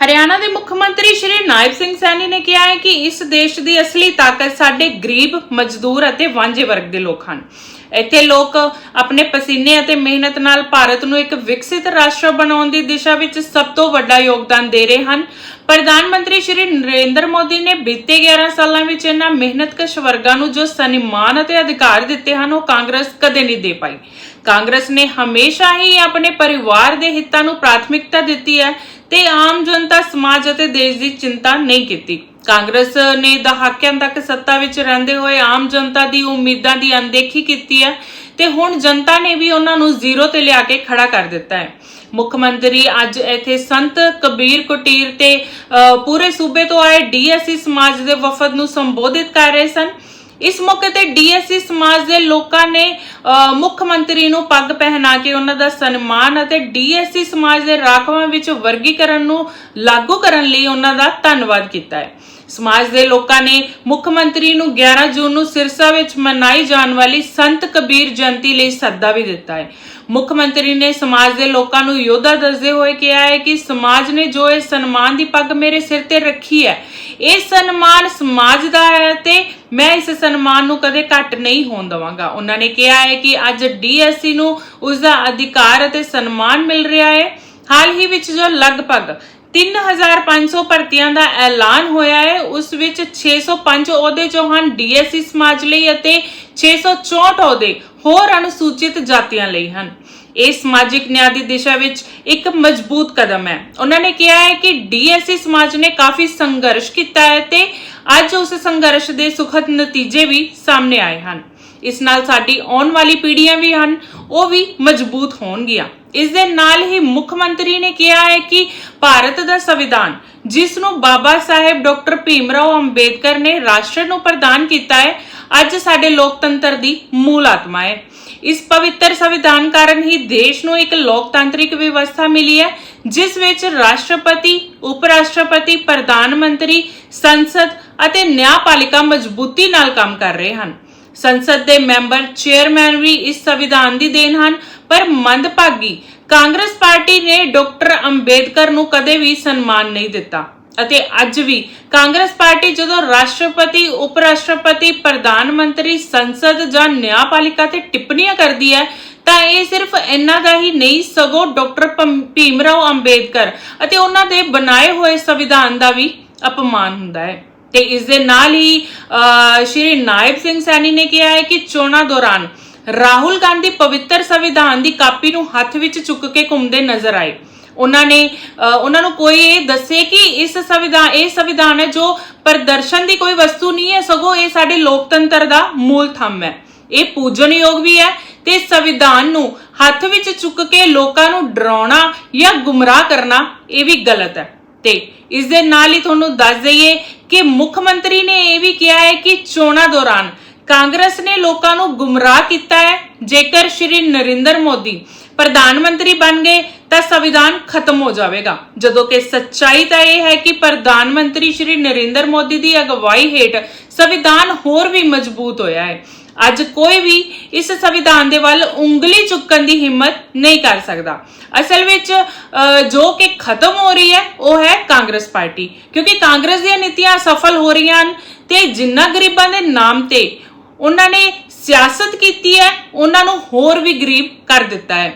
ਹਰਿਆਣਾ ਦੇ ਮੁੱਖ ਮੰਤਰੀ ਸ਼੍ਰੀ ਨਾਇਬ ਸਿੰਘ ਸੈਣੀ ਨੇ ਕਿਹਾ ਹੈ ਕਿ ਇਸ ਦੇਸ਼ ਦੀ ਅਸਲੀ ਤਾਕਤ ਸਾਡੇ ਗਰੀਬ, ਮਜ਼ਦੂਰ ਅਤੇ ਵਾਂਝੇ ਵਰਗ ਦੇ ਲੋਕ ਹਨ। ਇੱਥੇ ਲੋਕ ਆਪਣੇ ਪਸੀਨੇ ਅਤੇ ਮਿਹਨਤ ਨਾਲ ਭਾਰਤ ਨੂੰ ਇੱਕ ਵਿਕਸਿਤ ਰਾਸ਼ਟਰ ਬਣਾਉਣ ਦੀ ਦਿਸ਼ਾ ਵਿੱਚ ਸਭ ਤੋਂ ਵੱਡਾ ਯੋਗਦਾਨ ਦੇ ਰਹੇ ਹਨ। ਪ੍ਰਧਾਨ ਮੰਤਰੀ ਸ਼੍ਰੀ ਨਰਿੰਦਰ ਮੋਦੀ ਨੇ ਬੀਤੇ 11 ਸਾਲਾਂ ਵਿੱਚ ਇਹਨਾਂ ਮਿਹਨਤਕਸ਼ ਵਰਗਾਂ ਨੂੰ ਜੋ ਸਨਮਾਨ ਅਤੇ ਅਧਿਕਾਰ ਦਿੱਤੇ ਹਨ, ਉਹ ਕਾਂਗਰਸ ਕਦੇ ਨਹੀਂ ਦੇ ਪਾਈ। ਕਾਂਗਰਸ ਨੇ ਹਮੇਸ਼ਾ ਹੀ ਆਪਣੇ ਪਰਿਵਾਰ ਦੇ ਹਿੱਤਾਂ ਨੂੰ ਪ੍ਰਾਥਮਿਕਤਾ ਦਿੱਤੀ ਹੈ ਤੇ ਆਮ ਜਨਤਾ, ਸਮਾਜ ਅਤੇ ਦੇਸ਼ ਦੀ ਚਿੰਤਾ ਨਹੀਂ ਕੀਤੀ। ਕਾਂਗਰਸ ਨੇ ਦਹਾਕਿਆਂ ਤੱਕ ਸੱਤਾ ਵਿੱਚ ਰਹਿੰਦੇ ਹੋਏ ਆਮ ਜਨਤਾ ਦੀ ਉਮੀਦਾਂ ਦੀ ਅਣਦੇਖੀ ਕੀਤੀ ਹੈ ਤੇ ਹੁਣ ਜਨਤਾ ਨੇ ਵੀ ਉਹਨਾਂ ਨੂੰ ਜ਼ੀਰੋ ਤੇ ਲਿਆ ਕੇ ਖੜਾ ਕਰ ਦਿੱਤਾ ਹੈ। ਮੁੱਖ ਮੰਤਰੀ ਅੱਜ ਇੱਥੇ ਸੰਤ ਕਬੀਰ ਕੁਟੀਰ ਤੇ ਅ, ਪੂਰੇ ਸੂਬੇ ਤੋਂ ਆਏ ਡੀਐਸਸੀ ਸਮਾਜ ਦੇ ਵਫਦ ਨੂੰ ਸੰਬੋਧਿਤ ਕਰ ਰਹੇ ਸਨ। ਇਸ ਮੌਕੇ ਤੇ ਡੀਐਸਸੀ ਸਮਾਜ ਦੇ ਲੋਕਾਂ ਨੇ ਮੁੱਖ ਮੰਤਰੀ ਨੂੰ ਪੱਗ ਪਹਿਨਾ ਕੇ ਉਹਨਾਂ ਦਾ ਸਨਮਾਨ ਅਤੇ ਡੀਐਸਸੀ ਸਮਾਜ ਦੇ ਰਾਖਵਾਂ ਵਿੱਚ ਵਰਗੀਕਰਨ ਨੂੰ ਲਾਗੂ ਕਰਨ ਲਈ ਉਹਨਾਂ ਦਾ ਧੰਨਵਾਦ ਕੀਤਾ ਹੈ। ਸਮਾਜ ਦੇ ਲੋਕਾਂ ਨੇ ਮੁੱਖ ਮੰਤਰੀ ਨੂੰ 11 ਜੂਨ ਨੂੰ ਸਿਰਸਾ ਵਿੱਚ ਮਨਾਈ ਜਾਣ ਵਾਲੀ ਸੰਤ ਕਬੀਰ ਜਯੰਤੀ ਲਈ ਸੱਦਾ ਵੀ ਦਿੱਤਾ ਹੈ। ਮੁੱਖ ਮੰਤਰੀ ਨੇ ਸਮਾਜ ਦੇ ਲੋਕਾਂ ਨੂੰ ਯੋਧਾ ਦੱਸਦੇ ਹੋਏ ਕਿਹਾ ਹੈ ਕਿ ਸਮਾਜ ਨੇ ਜੋ ਇਹ ਸਨਮਾਨ ਦੀ ਪੱਗ ਮੇਰੇ ਸਿਰ ਤੇ ਰੱਖੀ ਹੈ, ਇਹ ਸਨਮਾਨ ਸਮਾਜ ਦਾ ਹੈ ਤੇ ਮੈਂ ਇਸ ਸਨਮਾਨ ਨੂੰ ਕਦੇ ਘੱਟ ਨਹੀਂ ਹੋਣ ਦਵਾਂਗਾ। ਉਹਨਾਂ ਨੇ ਕਿਹਾ ਹੈ ਕਿ ਅੱਜ ਡੀਐਸਸੀ ਨੂੰ ਉਸ ਦਾ ਅਧਿਕਾਰ ਅਤੇ ਸਨਮਾਨ ਮਿਲ ਰਿਹਾ ਹੈ। ਹਾਲ ਹੀ ਵਿੱਚ ਜੋ ਲਗਭਗ 3500 ਭਰਤੀਆਂ ਦਾ ਐਲਾਨ ਹੋਇਆ ਹੈ, ਉਸ ਵਿੱਚ 605 ਅਹੁਦੇ ਜੋ ਹਨ ਡੀਐਸਸੀ ਸਮਾਜ ਲਈ ਅਤੇ 664 ਅਹੁਦੇ ਹੋਰ ਅਨੁਸੂਚਿਤ ਜਾਤੀਆਂ ਲਈ ਹਨ। ਇਹ ਸਮਾਜਿਕ ਨਿਆਂ ਦੀ ਦਿਸ਼ਾ ਵਿੱਚ ਇੱਕ ਮਜ਼ਬੂਤ ਕਦਮ ਹੈ। ਉਹਨਾਂ ਨੇ ਕਿਹਾ ਹੈ ਕਿ ਡੀਐਸਸੀ ਸਮਾਜ ਨੇ ਕਾਫੀ ਸੰਘਰਸ਼ ਕੀਤਾ ਹੈ ਤੇ ਅੱਜ ਉਸ ਸੰਘਰਸ਼ ਦੇ ਸੁਖਦ ਨਤੀਜੇ ਵੀ ਸਾਹਮਣੇ ਆਏ ਹਨ। ਇਸ ਨਾਲ ਸਾਡੀ ਆਉਣ ਵਾਲੀ ਪੀੜ੍ਹੀਆਂ ਵੀ ਹਨ, ਉਹ ਵੀ ਮਜ਼ਬੂਤ ਹੋਣਗੀਆਂ। ਇਸ ਦੇ ਨਾਲ ਹੀ ਮੁੱਖ ਮੰਤਰੀ ਨੇ ਕਿਹਾ ਹੈ ਕਿ ਭਾਰਤ ਦਾ ਸੰਵਿਧਾਨ, ਜਿਸ ਨੂੰ ਬਾਬਾ ਸਾਹਿਬ ਡਾਕਟਰ ਭੀਮ ਰਾਓ ਅੰਬੇਦਕਰ ਨੇ ਰਾਸ਼ਟਰ ਨੂੰ ਪ੍ਰਦਾਨ ਕੀਤਾ ਹੈ ਅੱਜ ਸਾਡੇ ਲੋਕਤੰਤਰ ਦੀ ਮੂਲ ਆਤਮਾ ਹੈ। ਇਸ ਪਵਿੱਤਰ ਸੰਵਿਧਾਨ ਕਾਰਨ ਹੀ ਦੇਸ਼ ਨੂੰ ਇੱਕ ਲੋਕਤਾਂਤਰਿਕ ਵਿਵਸਥਾ ਮਿਲੀ ਹੈ, ਜਿਸ ਵਿੱਚ ਰਾਸ਼ਟਰਪਤੀ ਉਪ ਰਾਸ਼ਟਰਪਤੀ ਪ੍ਰਧਾਨ ਮੰਤਰੀ, ਸੰਸਦ ਅਤੇ ਨਿਆਂਪਾਲਿਕਾ ਮਜ਼ਬੂਤੀ ਨਾਲ ਕੰਮ ਕਰ ਰਹੇ ਹਨ। ਸੰਸਦ ਦੇ ਮੈਂਬਰ, ਚੇਅਰਮੈਨ ਵੀ ਇਸ ਸੰਵਿਧਾਨ ਦੀ ਦੇਣ ਹਨ, ਪਰ ਮੰਦਭਾਗੀ ਕਾਂਗਰਸ ਪਾਰਟੀ ਨੇ ਡਾਕਟਰ ਅੰਬੇਦਕਰ ਨੂੰ ਕਦੇ ਵੀ ਸਨਮਾਨ ਨਹੀਂ ਦਿੱਤਾ। ਅਤੇ ਅੱਜ ਵੀ ਕਾਂਗਰਸ ਪਾਰਟੀ ਜਦੋਂ ਰਾਸ਼ਟਰਪਤੀ ਉਪ ਰਾਸ਼ਟਰਪਤੀ ਪ੍ਰਧਾਨ ਮੰਤਰੀ ਸੰਸਦ ਜਾਂ ਨਿਆਂਪਾਲਿਕਾ ਤੇ ਟਿੱਪਣੀਆਂ ਕਰਦੀ ਹੈ ਤਾਂ ਇਹ ਸਿਰਫ ਇਹਨਾਂ ਦਾ ਹੀ ਨਹੀਂ ਸਗੋਂ ਡਾਕਟਰ ਭੰ- ਭੀਮਰਾਓ ਅੰਬੇਦਕਰ ਅਤੇ ਉਹਨਾਂ ਦੇ ਬਣਾਏ ਹੋਏ ਸੰਵਿਧਾਨ ਦਾ ਵੀ ਅਪਮਾਨ ਹੁੰਦਾ ਹੈ। ਤੇ ਇਸ ਦੇ ਨਾਲ ਹੀ ਅਹ, ਸ਼੍ਰੀ ਨਾਇਬ ਸਿੰਘ ਸੈਣੀ ਨੇ ਕਿਹਾ ਹੈ ਕਿ ਚੋਣਾਂ ਦੌਰਾਨ ਰਾਹੁਲ ਗਾਂਧੀ ਪਵਿੱਤਰ ਸੰਵਿਧਾਨ ਦੀ ਕਾਪੀ ਨੂੰ ਹੱਥ ਵਿੱਚ ਚੁੱਕ ਕੇ ਘੁੰਮਦੇ ਨਜ਼ਰ ਆਏ। ਉਹਨਾਂ ਨੇ ਅਹ, ਉਹਨਾਂ ਨੂੰ ਕੋਈ ਇਹ ਦੱਸੇ ਕਿ ਇਸ ਸੰਵਿਧਾਨ ਇਹ ਸੰਵਿਧਾਨ ਹੈ ਜੋ ਪ੍ਰਦਰਸ਼ਨ ਦੀ ਕੋਈ ਵਸਤੂ ਨਹੀਂ ਹੈ ਸਗੋਂ ਇਹ ਸਾਡੇ ਲੋਕਤੰਤਰ ਦਾ ਮੂਲ ਥੰਮ ਹੈ। ਇਹ ਪੂਜਨਯੋਗ ਵੀ ਹੈ ਤੇ ਸੰਵਿਧਾਨ ਨੂੰ ਹੱਥ ਵਿੱਚ ਚੁੱਕ ਕੇ ਲੋਕਾਂ ਨੂੰ ਡਰਾਉਣਾ ਜਾਂ ਗੁੰਮਰਾਹ ਕਰਨਾ ਇਹ ਵੀ ਗਲਤ ਹੈ। ਤੇ ਇਸ ਦੇ ਨਾਲ ਹੀ ਤੁਹਾਨੂੰ ਦੱਸ ਦਈਏ ਕਿ ਮੁੱਖ ਮੰਤਰੀ ਨੇ ਇਹ ਵੀ ਕਿਹਾ ਹੈ ਕਿ ਚੋਣਾਂ ਦੌਰਾਨ ਕਾਂਗਰਸ ਨੇ ਲੋਕਾਂ ਨੂੰ ਗੁੰਮਰਾਹ ਕੀਤਾ ਹੈ। ਜੇਕਰ ਸ਼੍ਰੀ ਨਰਿੰਦਰ ਮੋਦੀ ਪ੍ਰਧਾਨ ਮੰਤਰੀ ਬਣ ਗਏ ਤਾਂ ਸੰਵਿਧਾਨ ਖਤਮ ਹੋ ਜਾਵੇਗਾ। ਜਦੋਂ ਕਿ ਸੱਚਾਈ ਤਾਂ ਇਹ ਹੈ ਕਿ ਪ੍ਰਧਾਨ ਮੰਤਰੀ ਸ਼੍ਰੀ ਨਰਿੰਦਰ ਮੋਦੀ ਦੀ ਅਗਵਾਈ ਹੇਠ ਸੰਵਿਧਾਨ ਹੋਰ ਵੀ ਮਜ਼ਬੂਤ ਹੋਇਆ ਹੈ। ਅੱਜ ਕੋਈ ਵੀ ਇਸ ਸੰਵਿਧਾਨ ਦੇ ਵੱਲ ਉਂਗਲੀ ਚੁੱਕਣ ਦੀ ਹਿੰਮਤ ਨਹੀਂ ਕਰ ਸਕਦਾ। ਅਸਲ ਵਿੱਚ ਜੋ ਕਿ ਖਤਮ ਹੋ ਰਹੀ ਹੈ, ਉਹ ਹੈ ਕਾਂਗਰਸ ਪਾਰਟੀ। ਕਿਉਂਕਿ ਕਾਂਗਰਸ ਦੀਆਂ ਨੀਤੀਆਂ ਸਫਲ ਹੋ ਰਹੀਆਂ ਹਨ ਤੇ ਜਿੰਨਾ ਗਰੀਬਾਂ ਦੇ ਨਾਮ ਤੇ ਉਹਨਾਂ ਨੇ ਸਿਆਸਤ ਕੀਤੀ ਹੈ, ਉਹਨਾਂ ਨੂੰ ਹੋਰ ਵੀ ਗਰੀਬ ਕਰ ਦਿੱਤਾ ਹੈ।